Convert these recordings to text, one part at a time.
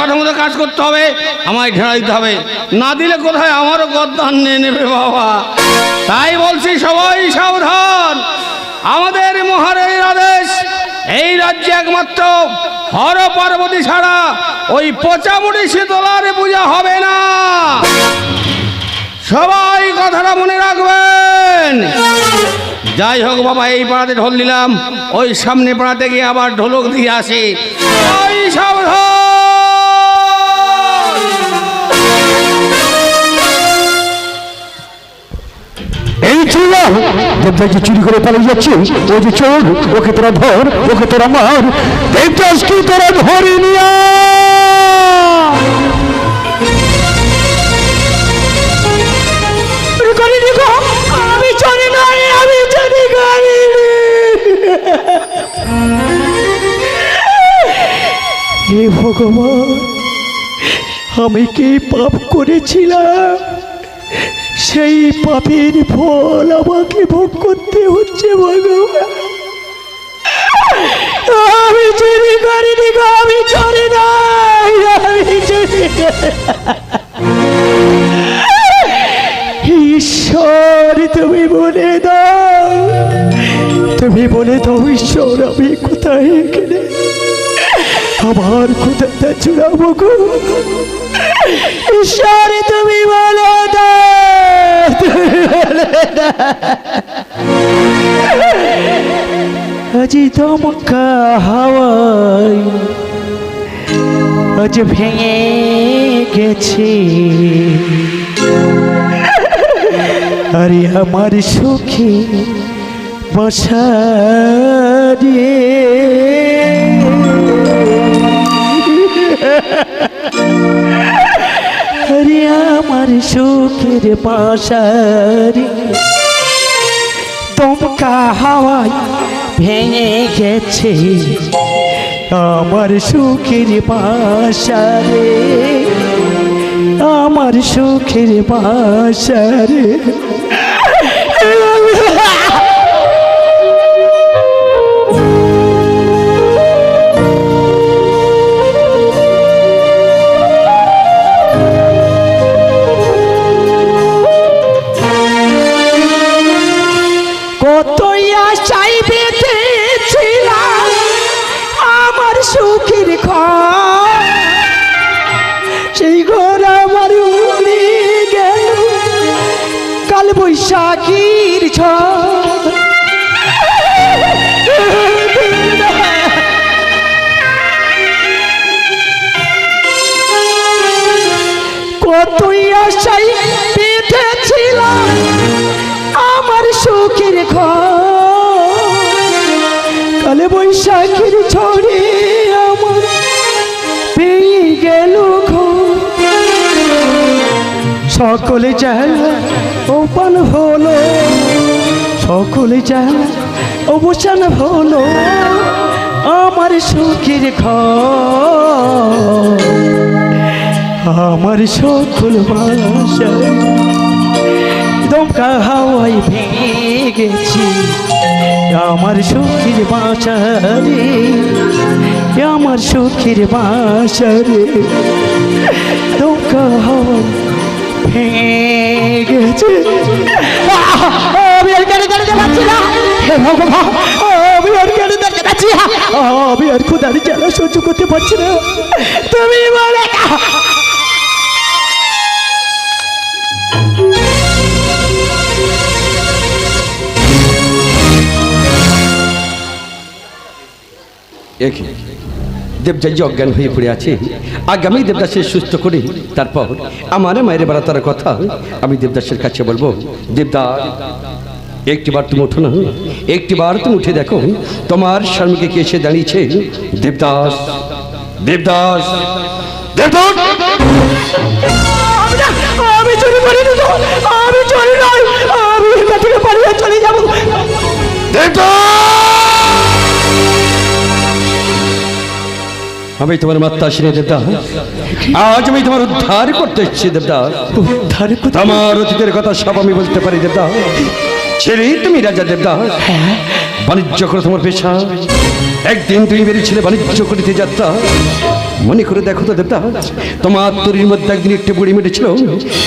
কথা মতো কাজ করতে হবে, আমায় ঢেড়া দিতে হবে। না দিলে কোথায় আমারও গদ্দান নিয়ে নেবে বাবা। তাই বলছি সবাই সাবধান। আমাদের মহারাজের আদেশ, এই রাজ্যে একমাত্র হর পার্বতী ছাড়া ওই পচামুড়ি শীতলার পূজা হবে না। সবাই কথাটা মনে রাখবেন। যাই হোক বাবা, এই পাড়াতে ঢোল দিলাম ওই সামনে পাড়াতে গিয়ে আবার ঢোলক দিয়ে আসি। সাবধান। এই চুলা দেবদাস যে চুরি করে পালিয়ে যাচ্ছে, ও যে চোর, ওকে তোরা ধর, ওকে তোরা মার দেবদাসকে তোরা ধরে ভগবান, আমি কি পাপ করেছিলাম? সেই পাপের ফল আমাকে ভোগ করতে হচ্ছে আমি চুরি করিনি গো, আমি চলি নাই, আমি চুরি ঈশ্বর, তুমি বলে দাও, তুমি বলে দাও, ঈশ্বর, আমি কোথায় গেলে? আমার কোথায় চূড়াবো গো? ঈশ্বর, তুমি বলে দাও। আজি দমকা হাওয়াই আজ ভেঙে গেছে। আরে আমার সুখে বসারে আরে আমার সুখের পাশারি। তোমকা হাওয়ায় ভেঙে গেছে আমার সুখের পাশারে। আমার সুখের বাসারে বৈশাখের ঝড়ে আমার পেয়ে গেল সকলে যায় ওপান হলো, সকলে যায় অবসান হলো আমার সুখের ঘর। আমার সকল ভাষা দমকা হাওয়াই ভেঙে গেছি। আমার সুখের বাঁচারে আমার সুখের বাঁচারে ভেঙে গেছে আহ! আমি আর না। হে ভগবান আমি আমি আর খুদার জ্বালা সহ্য করতে পারছি না। তুমি বলে একে। দেবদাস যে অজ্ঞান হয়ে পড়ে আছে আগামী দেবদাসের সুস্থ করে তারপর আমার মায়ের বেড়াতার কথা আমি দেবদাসের কাছে বলব দেবদাস একটিবার তুমি ওঠো না একটিবার তুমি উঠে দেখো তোমার স্বামীকে কে এসে দাঁড়িয়েছে? দেবদাস দেবদাস দেবদাস! আমি না, আমি চুরি করিনি আমি চুরি নয় আমি এখান থেকে পালিয়ে চলে যাব। আমি তোমার মাত্রা সিনে দেবদাস আজ আমি তোমার উদ্ধার করতে এসেছি দেবদাস উদ্ধার আমার অতীতের কথা সব আমি বলতে পারি দেবদাস ছেলে তুমি রাজা দেবদাস বাণিজ্য করে তোমার পেশা। একদিন তুমি বেরিয়েছিলে বাণিজ্য করিতে যাত্রা। মনে করে দেখো তো দেবতা তোমার তরির মধ্যে একদিন একটি বুড়ি মেটেছিল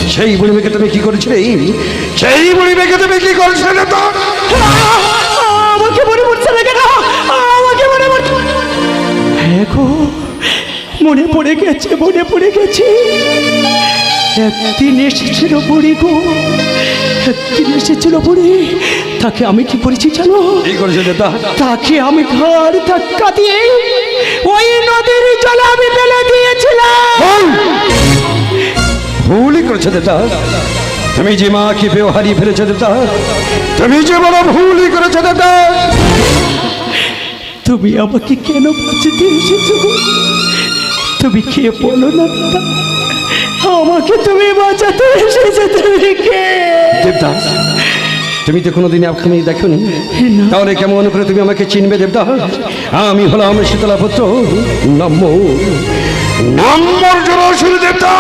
সেই বুড়ি মেয়েকে তুমি কি করেছিলে? সেই বুড়ি মেয়েকে তুমি কি করেছিলে মনে পড়ে গেছে মনে পড়ে গেছে। একদিন এসেছিল বুড়ি গো একদিন এসেছিল বুড়ি। তাকে আমি কি করেছি জানো? কি করেছে দেবতা? তাকে আমি ঘর ধাক্কা দিয়ে ওই নদীর জলে আমি ফেলে দিয়েছিলাম। ভুলই করেছে দেবতা। তুমি যে মাকে পেও হারিয়ে ফেলেছো দেবতা তুমি যে বড় ভুলই করেছ দেবতা। তুমি আমাকে কেন বাঁচাতে এসেছ? তুমি খেয়ে বলো না আমাকে তুমি বাঁচাতে এসেছ তুমি কে? দেবতা তুমি তো কোনোদিন আপনি দেখোনি। তাহলে কেমন করে তুমি আমাকে চিনবে দেবতা আমি হলাম শীতলা পুত্র নম্ব। নম্বর জোর শুরু দেবতা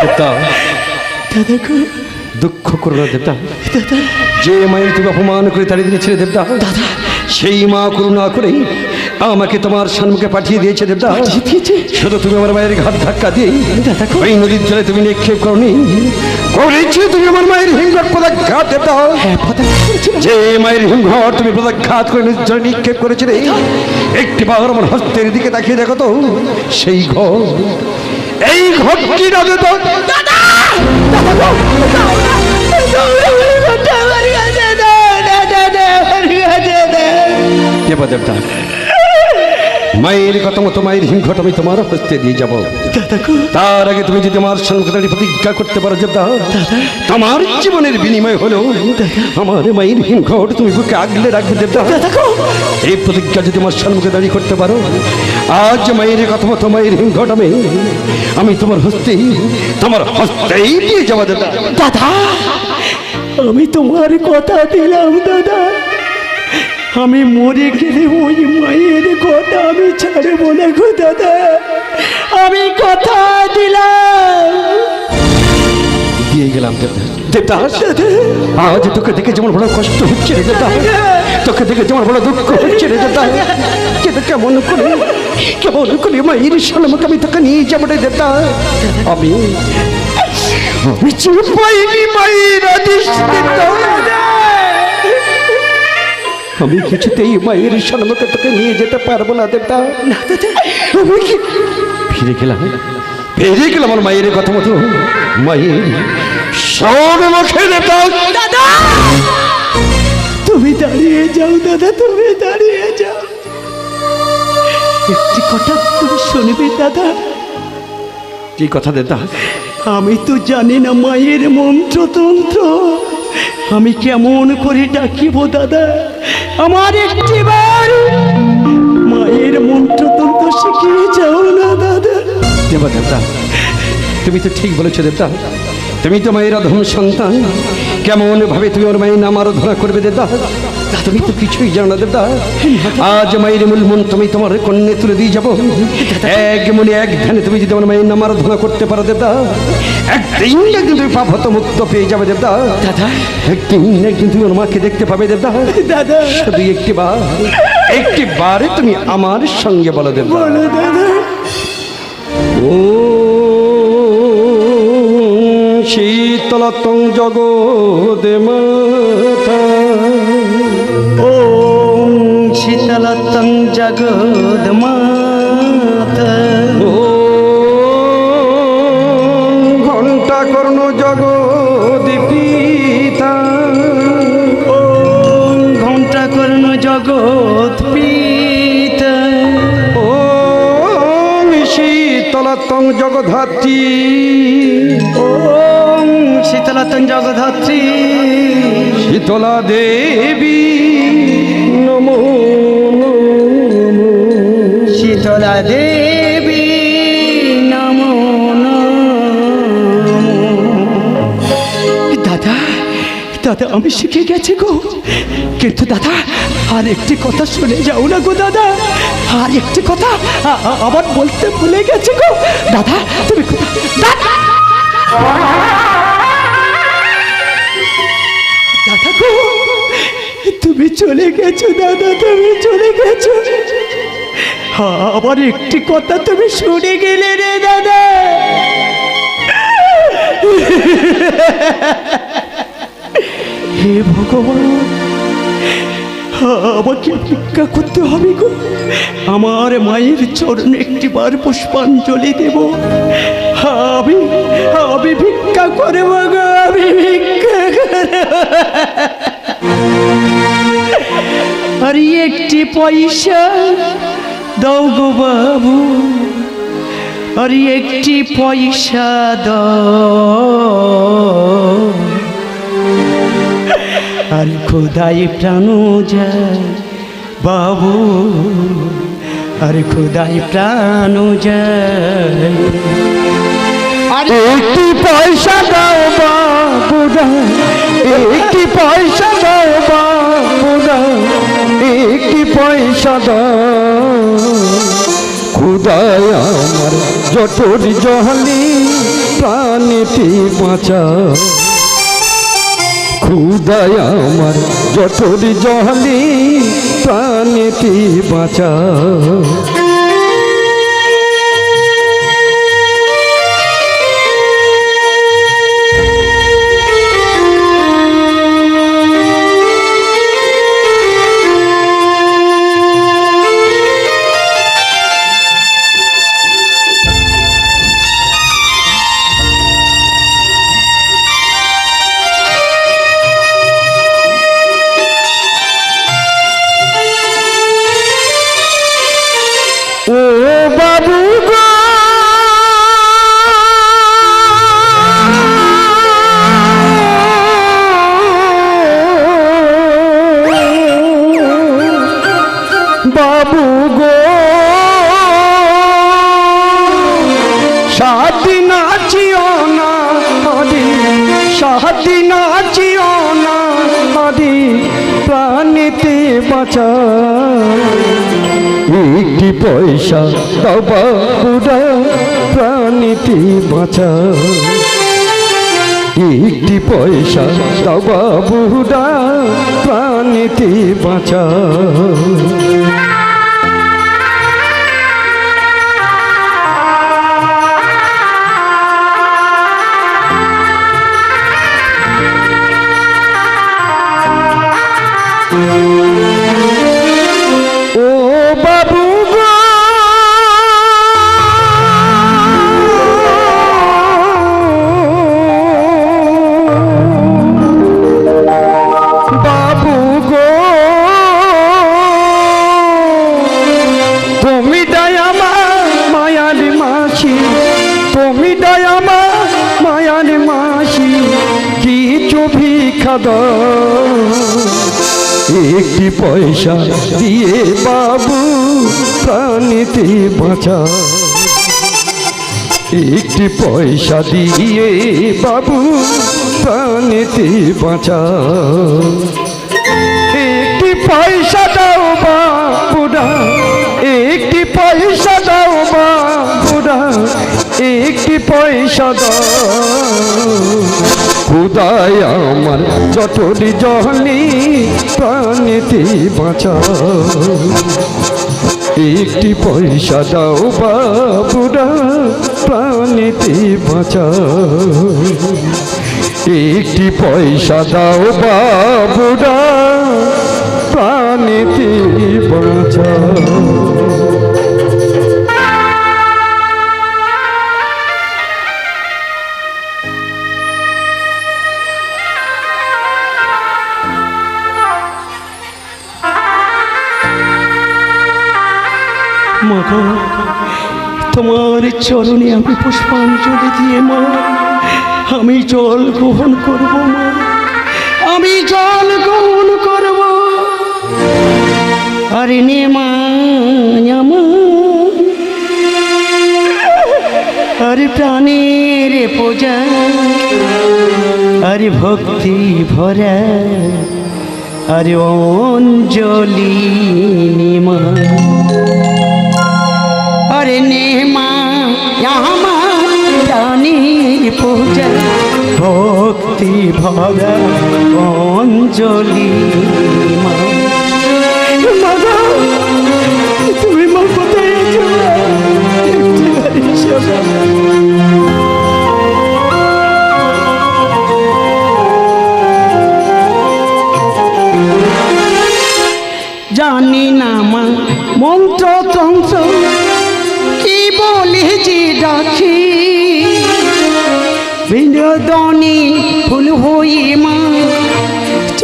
দেবতা দাদা দুঃখ করো না দেবতা। যে মায়ের তুমি অপমান করে তাড়িয়ে দিয়েছিলে দেবতা দাদা। সেই মা করুণা করে আমাকে তোমার সম্মুখে পাঠিয়ে দিয়েছে দেবতা। দিয়েছে? শুধু তুমি আমার মায়ের ঘাট ধাক্কা দিয়ে ওই নদীর জলে তুমি নিক্ষেপ করনি। করেছি তুমি আমার মায়ের হিংঘট পদাঘাত করেছিলাম যে মায়ের হিংঘট তুমি পদাঘাত করে নদীর জলে নিক্ষেপ করেছিলে। একটি বার আমার হস্তের দিকে তাকিয়ে দেখো তো সেই ঘর। এই ঘরটি না দেবতা দেবতা মায়ের কথা মতো মায়ের হিংঘট আমি তোমার হস্তে দিয়ে যাব। তার আগে তুমি যদি আমার দাঁড়িয়ে প্রতিজ্ঞা করতে পারো দেবতা তোমার জীবনের বিনিময় হলো আমার মায়ের হিংঘট তুমি বুকে আগলে রাখবে দেবতা এই প্রতিজ্ঞা যদি আমার সম্মুখে দাঁড়িয়ে করতে পারো আজ মায়ের কথা মতো মায়ের হিংঘট আমি আমি তোমার হস্তেই তোমার হস্তেই দিয়ে যাব দেবতা দাদা আমি তোমার কথা দিলাম দাদা। আমি মরে গেলে ওই মায়ের কথা আমি ছাড়বো না গো দাদা। আমি কথা দিলাম। দিয়ে গেলাম দেবতা আজ তোকে দেখে যেমন বড় কষ্ট হচ্ছে রে তোকে দেখে যেমন বড় দুঃখ হচ্ছে রে দেবতা কিন্তু কেমন করে কেমন করে মায়ের সালামকে আমি তোকে নিয়ে যাব রে দেবতা আমি আমি চুপ পাইনি মায়ের আদেশ দেবতা আমি কিছুতেই মায়ের সালামকে তোকে নিয়ে যেতে পারব না দেবতা। আমি কি ফিরে গেলাম ফিরে গেলাম আমার মায়ের কথা মতো। মায়ের সব মুখে দেবতা। দাদা! তুমি দাঁড়িয়ে যাও দাদা তুমি দাঁড়িয়ে যাও। একটি কথা তুমি শুনবে দাদা। কি কথা দেবতা? আমি তো জানি না মায়ের মন্ত্রতন্ত্র। আমি কেমন করে ডাকিব দাদা? আমার একটিবার মায়ের মন্ত্রতন্ত্র শিখিয়ে যাও না, দাদা। দেবা দেবতা তুমি তো ঠিক বলেছ দেবতা তুমি তো মায়ের অধম সন্তান। কেমন ভাবে তুমি ওর মায়ের নাম আরাধনা করবে দেবতা তুমি তো কিছুই জানো না দেবতা আজ মায়ের মূল মন তুমি তোমার কন্যে তুলে দিয়ে যাব। এক মনে এক ধ্যানে তুমি যদি আমার মায়ের নাম আরাধনা করতে পারো দেবতা একদিন একদিন তুমি পাপ হত মুক্ত পেয়ে যাবে দেবতা দাদা। একদিন একদিন তুমি ওর মাকে দেখতে পাবে দেবতা দাদা। শুধু একটি বার একটি বারে তুমি আমার সঙ্গে বলো দাদা। ও শীতলতং জগদে জগদ মাতা ও ঘণ্টা কর্ণ জগদি পিতা ওম ঘণ্টা কর্ণ জগৎ পিতা ও শীতলতং জগধাত্রী ওম শীতলতং জগধাত্রী শীতলা দেবী শীতলা দেবী নমো দাদা দাদা, আমি শিখে গেছি গো। কিন্তু দাদা, আর একটি কথা শুনে যাও না গো দাদা। আর একটি কথা আবার বলতে ভুলে গেছি গো। দাদা, তুমি দাদা গো, তুমি চলে গেছো, দাদা, তুমি চলে গেছো। আবার একটি কথা তুমি শুনে গেলে রে দাদা। হে ভগবান, আমাকে ভিক্ষা করতে হবে গো। আমার মায়ের চরণে একটিবার পুষ্পাঞ্জলি দেব। আমি আমি ভিক্ষা করব গো, আমি ভিক্ষা করব। আর একটি পয়সা দাও গো বাবু, আর একটি পয়সা দাও। আর খোদাই প্রাণ যায় বাবু, আর খোদাই প্রাণ যায়। আর একটি পয়সা দাও বাবুরা একটি পয়সা দাও বাবুরা একটি পয়সা দাও। খুদায় আমার জটর জহালি প্রাণীটি বাঁচা। খুদায় আমার জটর জহালি প্রাণীটি বাঁচা। প্রাণীতে একটি পয়সা দাও বাবুরা প্রাণীটি বাঁচা। একটি পয়সা দাও বাবুরা প্রাণীটি বাঁচা। ও পয়সা দিয়ে বাবু প্রাণীতে বাঁচা। একটি পয়সা দিয়ে বাবু প্রাণীতে বাঁচা। একটি পয়সা দাও বাবুরা, একটি পয়সা দাও বাবুরা, একটি পয়সা দাও। খুদায় আমার যতটি জহলি প্রাণীতে বাঁচা একটি পয়সা দাও বাবুরা প্রাণীতে বাঁচা একটি পয়সা দাও বাবুরা প্রাণীতে বাঁচা তোমার চরণে আমি পুষ্পাঞ্জলি দিয়ে মা, আমি জল গ্রহণ করব মা, আমি জল গ্রহণ করব। আরে নে মা আরে প্রাণের পূজা, আরে ভক্তি ভরা, আরে অঞ্জলি নিমা करने माँ हमार जानी पूजा ভক্তি ভরা অঞ্জলি মা তুমি মা কোথায়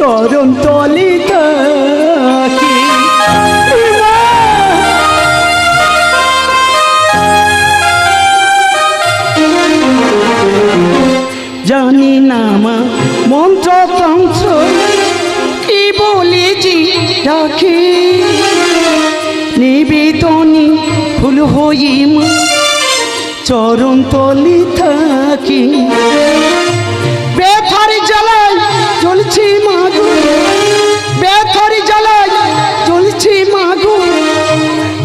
চরণ তলে জানি না মা, মন্ত্র তন্ত্র কি বলেছি ডাকি। নিবেদনী ফুল হই মা, চরণ তলি থাকি বেথার জ্বালায় চলছি মাগো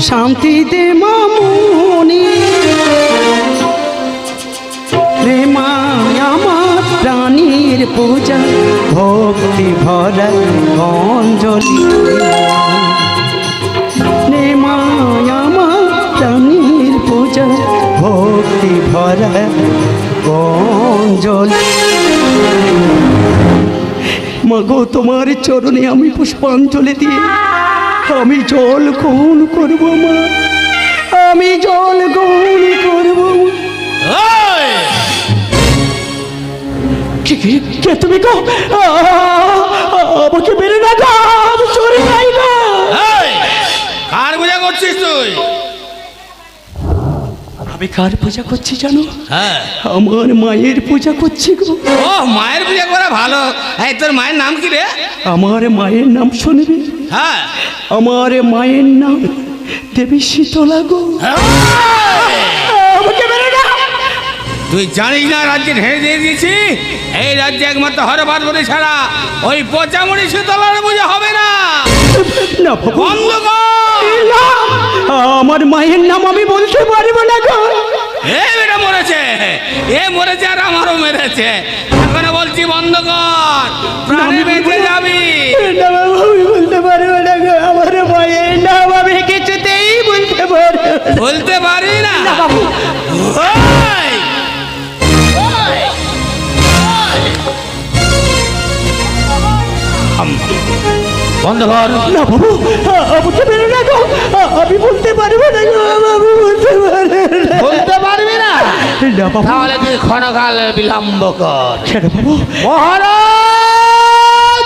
শান্তি দে মামুনি। প্রেমায় আমার প্রাণীর পূজা, ভক্তি ভরা অঞ্জলি প্রেমায় আমার প্রাণীর পূজা, ভক্তি ভরা অঞ্জলি মাগো তোমার চরণে আমি পুষ্পাঞ্জলি দিয়ে আমি জল গ্রহণ করব মা। আমি জল গ্রহণ করব! কে কে কে তুমি গো? আ, আমাকে মেরে না গো আমি চলে যাই না! কার পূজা করছিস তুই? আমি কার পূজা করছি জানো? হ্যাঁ। আমার মায়ের পূজা করছি গো। ও মায়ের পূজা করা ভালো। এই তোর মায়ের নাম কি রে? আমার মায়ের নাম শুনবি? হ্যাঁ। আমার মায়ের নাম দেবী শীতলা গো। আমাকে মেরে তুই জানিস না রাজ্যে ঢেলে দিয়ে দিয়েছি? এই রাজ্যে একমাত্র হর বলে ছাড়া ওই পচামড়ি শীতলার পূজা হবে না। বন্ধ আমার মায়ের নাম আমি বলতে পারব না গো। এ বেটা মরেছে এ মরেছে আর আমারও মেরেছে। এখন বলছি বন্ধ কর প্রাণে বেঁচে যাবি। আমি বলতে পারব না গো। আমার মায়ের নাম আমি কিছুতেই বলতে পারব বলতে পারি না। না বাবু। বন্ধ কর। না বাবু আমাকে মেরে না গো। আমি বলতে পারব না গো বাবু বলতে পারব বলতে পারবি না? না বাবু। তাহলে তুই ক্ষণকাল বিলম্ব কর। কেন বাবু। মহারাজ!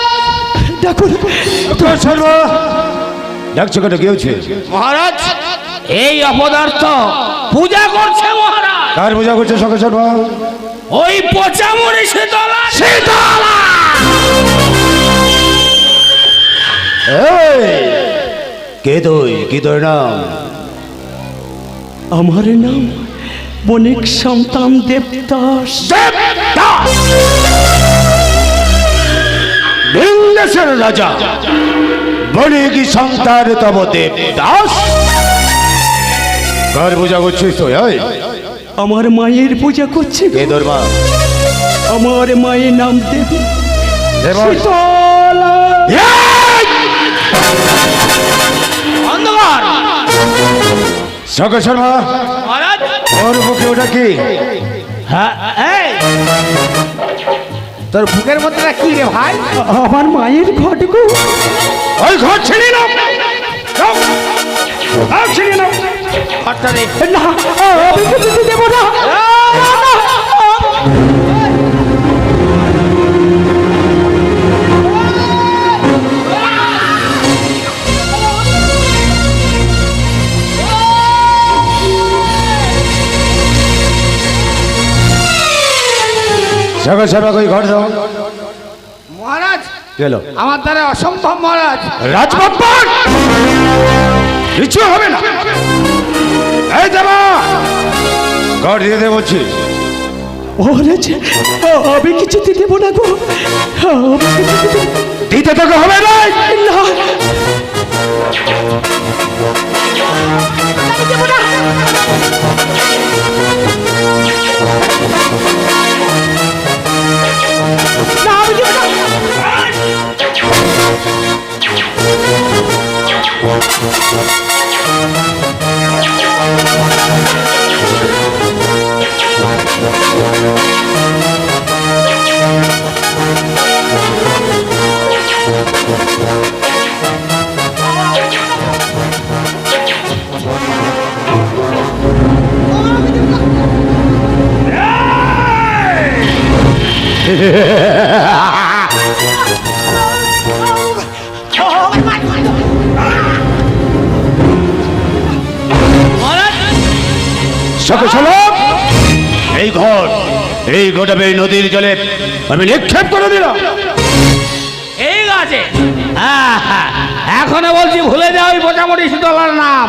ডাকুন সর্ব ডাকছো কেন? হচ্ছে? মহারাজ এই অপদার্থ পূজা করছে মহারাজ। কার পূজা করছ সকাল সর্ব ওই পচামড়ি শীতলা। শীতলা! কে তুই? কি তোর নাম? আমার নাম বণিক সন্তান দেবদাস। বিন্দেশের রাজা বলে কি সন্তান তব দেবদাস। কার পূজা করছিস তুই আমার মায়ের পূজা করছে। কে তোর মা? আমার মায়ের নাম দেবী দেবর। শীতলা এই! বন্ধ কর শর্মা মহারাজ? ওর মুখে ওটা কি? হ্যাঁ এই। তোর বুকের মধ্যে কি রে ভাই? আমার মায়ের ঘট গো। ওই ঘর ছিলি না যাও। যাও, ছিনিয়ে নাও। ঘরটা রে না আমি কিছু দেবো না। সকাল শর্মা কই ঘর দাও। মহারাজ গেল। আমার দ্বারা অসম্ভব মহারাজ। রাজবাপ্পার কিছু হবে না। এই দেবা! ঘর দিয়ে দে বলছি। মহারাজ আমি কিছুতে দেবো না গো। দিতে তোকে হবে না। না। না। Thank এই নদীর জলে। আমি নিক্ষেপ করে দিলাম। ঠিক আছে। হ্যাঁ, হ্যাঁ। এখনও বলছি ভুলে যাও ওই মোটামুটি শীতলার নাম।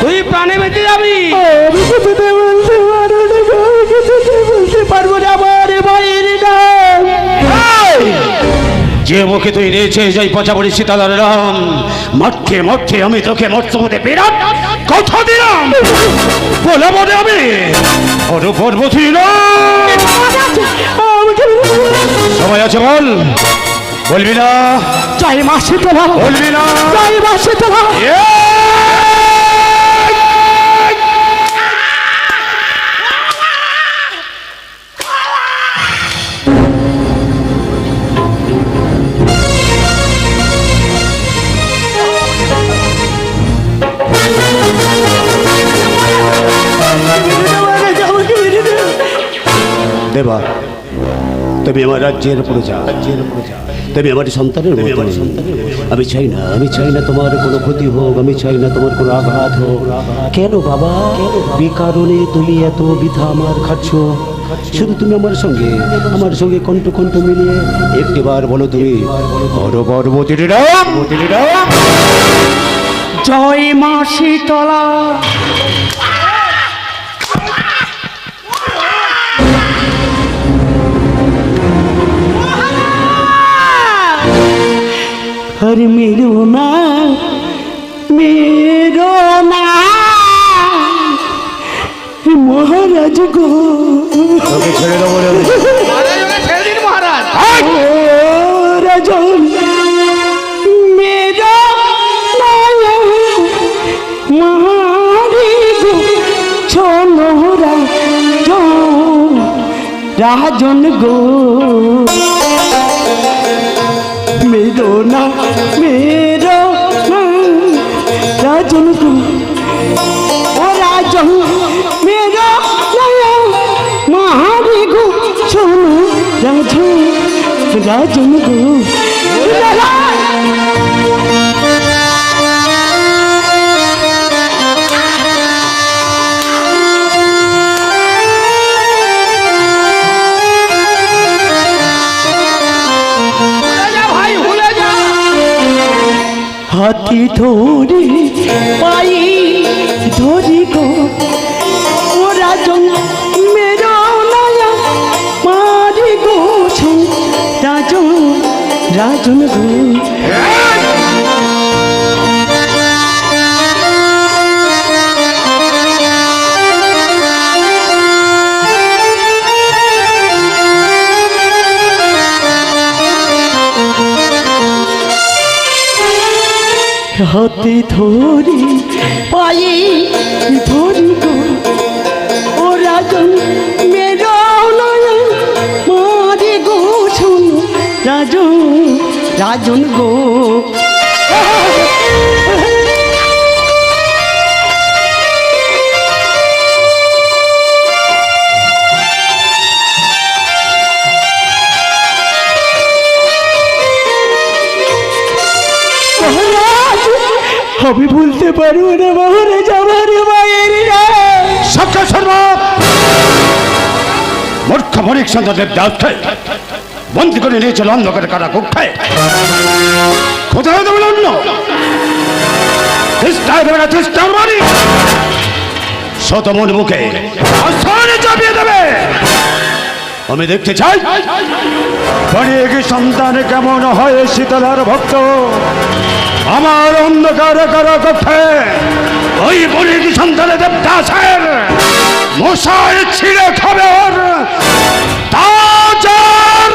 তুই প্রাণে বেঁচে যাবি। যে মুখে তুই রয়েছে যাই পচা পড়ি সীতাদার রাম মঠে মঠে আমি তোকে মর্তমতে বিরাট কথা দিলাম। বলে বলে আমি পর্বতী আমাকে সময় আছে বল বলবি না। জয় মা তোলা বলবি না। জয় মা শীতলা। তুমি আমার রাজ্যের উপরে যা রাজ্যের উপরে যা তুমি আমার সন্তানের মতো আমি চাই না আমি চাই না তোমার কোনো ক্ষতি হোক আমি চাই না তোমার কোনো আঘাত হোক। কেন বাবা? বিকারণে তুমি এত বৃথা আমার খাচ্ছ। শুধু তুমি আমার সঙ্গে আমার সঙ্গে। কণ্ঠ কণ্ঠ মিলিয়ে একটিবার বলো তুমি। জয় মা শীতলা। ঘর মিলু না মেরো না। মহারাজ গো। ছেড়ে দাও মহারাজ রাজন গো রাজন গো। মেরো না। রাজন গো ভুলে যা ভাই হাতে ধরি পায়ে ধরি ও রাজন মেরো মারে গো শোনো। রাজন রাজন গো। মহারাজ আমার মায়ের নাম সত্য বন্দি করে নিয়েছিল অন্ধকারে কারা কক্ষায় কোথায় দেবেন অন্য দেবে দেবে। আমি দেখতে চাই সন্তান কেমন হয় শীতলার ভক্ত? আমার অন্ধকার কারও কক্ষে ওই বণিক সন্তানের দেবদাসের মশাই ছিঁড়ে খাবে ওর তাজা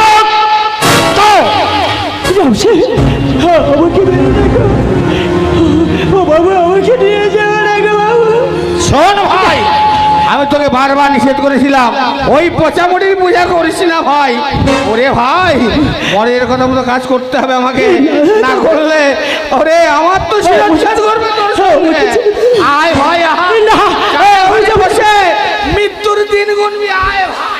রক্ত। জামশে আমাকে বারবার নিষেধ করেছিলাম। ওই পচামুটির পূজা করেছি না ভাই। ওরে ভাই পরে এরকম মতো কাজ করতে হবে আমাকে? না করলে ওরে আমার তো হ্যাঁ, শিরোচ্ছেদ হ্যাঁ, করবে তোর হ্যাঁ, সঙ্গে। আয় ভাই আয়। বসে মৃত্যুর দিন গুনবি আয় ভাই।